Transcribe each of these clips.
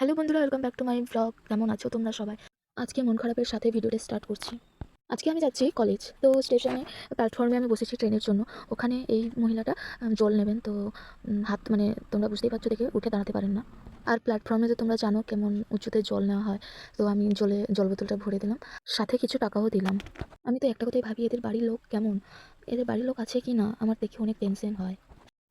Hello বন্ধুরা welcome back to my blog কেমন আছো তোমরা সবাই? আজকে মন খারাপের সাথে ভিডিওটা স্টার্ট করছি। আজকে আমি যাচ্ছি কলেজ তো স্টেশনে প্ল্যাটফর্মে আমি বসেছি ট্রেনের জন্য। ওখানে এই মহিলাটা জল নেবেন। তো হাত মানে তোমরা বুঝতেই পারছ দেখে উঠে দাঁড়াতে পারেন না। আর প্ল্যাটফর্মে তো তোমরা জানো কেমন উঁচুতে জল নেওয়া হয়, তো আমি জলে, জল বোতলটা ভরে দিলাম। সাথে কিছু টাকাও দিলাম। আমি তো একটা কথাই ভাবি, এদের বাড়ির লোক কেমন? এদের বাড়ির লোক আছে কি না? আমার দেখে অনেক টেনশন হয়।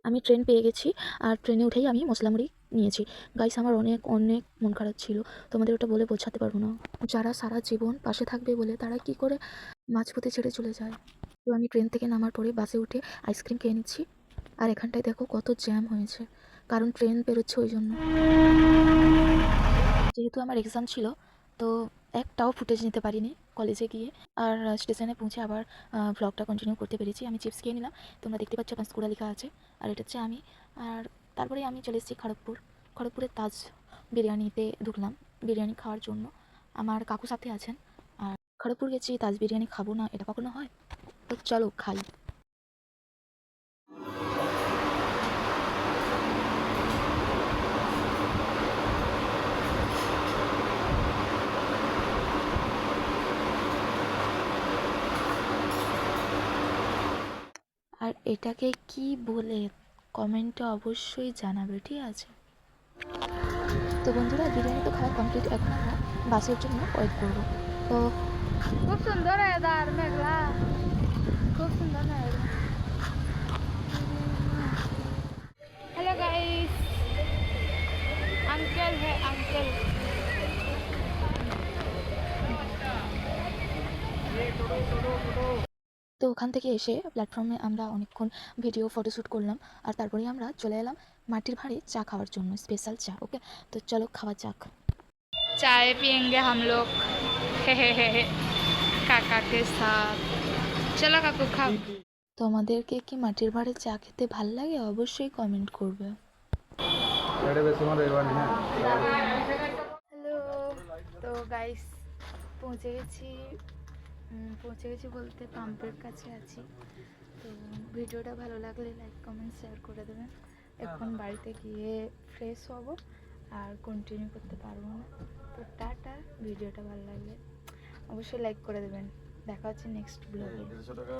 আমি ট্রেন পেয়ে গেছি, আর ট্রেনে উঠেই আমি মশলা মুড়ি নিয়েছি। গাইস আমার অনেক অনেক মন খারাপ ছিল। তোমাদের ওটা বলে বোঝাতে পারব না। যারা সারা জীবন পাশে থাকবে বলে তারা কি করে মাঝপথে ছেড়ে চলে যায়? তো আমি ট্রেন থেকে নামার পরে বাসে উঠে আইসক্রিম খেয়ে নিচ্ছি। আর এখানটায় দেখো কত জ্যাম হয়েছে। কারণ ট্রেন বেরোচ্ছে ওই জন্য। যেহেতু আমার এক্সাম ছিল, তো একটাও ফুটেজ নিতে পারিনি। কলেজে গিয়ে। আর স্টেশনে পৌঁছে আবার ভ্লগটা কন্টিনিউ করতে পেরেছি। আমি চিপস খেয়ে নিলাম। তোমরা দেখতে পাচ্ছ পাঁচকুড়া লেখা আছে। আর এটা হচ্ছে আমি। আর তারপরে আমি চলে এসেছি খড়গপুর। খড়গপুরের তাজ বিরিয়ানিতে ঢুকলাম বিরিয়ানি খাওয়ার জন্য। আমার কাকু সাথে আছেন। আর খড়গপুর গেছি, তাজ বিরিয়ানি খাব না, এটা কখনো হয়? তো চলো, খাই। আর এটাকে কি বলে কমেন্টে অবশ্যই জানাবে ঠিক আছে তো বন্ধুরা বিরিয়ানি তো খাওয়া কমপ্লিট এখন আমরা বাসের জন্য ওয়েট করবো তো খুব সুন্দর ওয়েদার মেঘলা খুব সুন্দর ওয়েদার हेलो गाइस अंकल है अंकल তো ওখান থেকে এসে প্ল্যাটফর্মে আমরা অনেকক্ষণ ভিডিও ফটোশ্যুট করলাম। আর তারপরে আমরা চলে এলাম মাটির ভাড়ে চা খাওয়ার জন্য স্পেশাল চা ওকে তো চলো খাওয়া যাক। চায়ে পিয়েঙ্গে হামলোক হে কাকাকে চলো কাকু খাও। তোমাদেরকে কি মাটির ভাড়ে চা খেতে ভালো লাগে? অবশ্যই কমেন্ট করবে। হ্যালো। তো গাইস পৌঁছে গেছি। পৌঁছে গেছি বলতে পাম্পের কাছে আছি। তো ভিডিওটা ভালো লাগলে লাইক কমেন্ট শেয়ার করে দেবেন। এখন বাড়িতে গিয়ে ফ্রেশ হব আর কন্টিনিউ করতে পারব না। তো টাটা ভিডিওটা ভালো লাগলে। অবশ্যই লাইক করে দেবেন। দেখা হচ্ছে নেক্সট ব্লগে দেড়শো টাকা।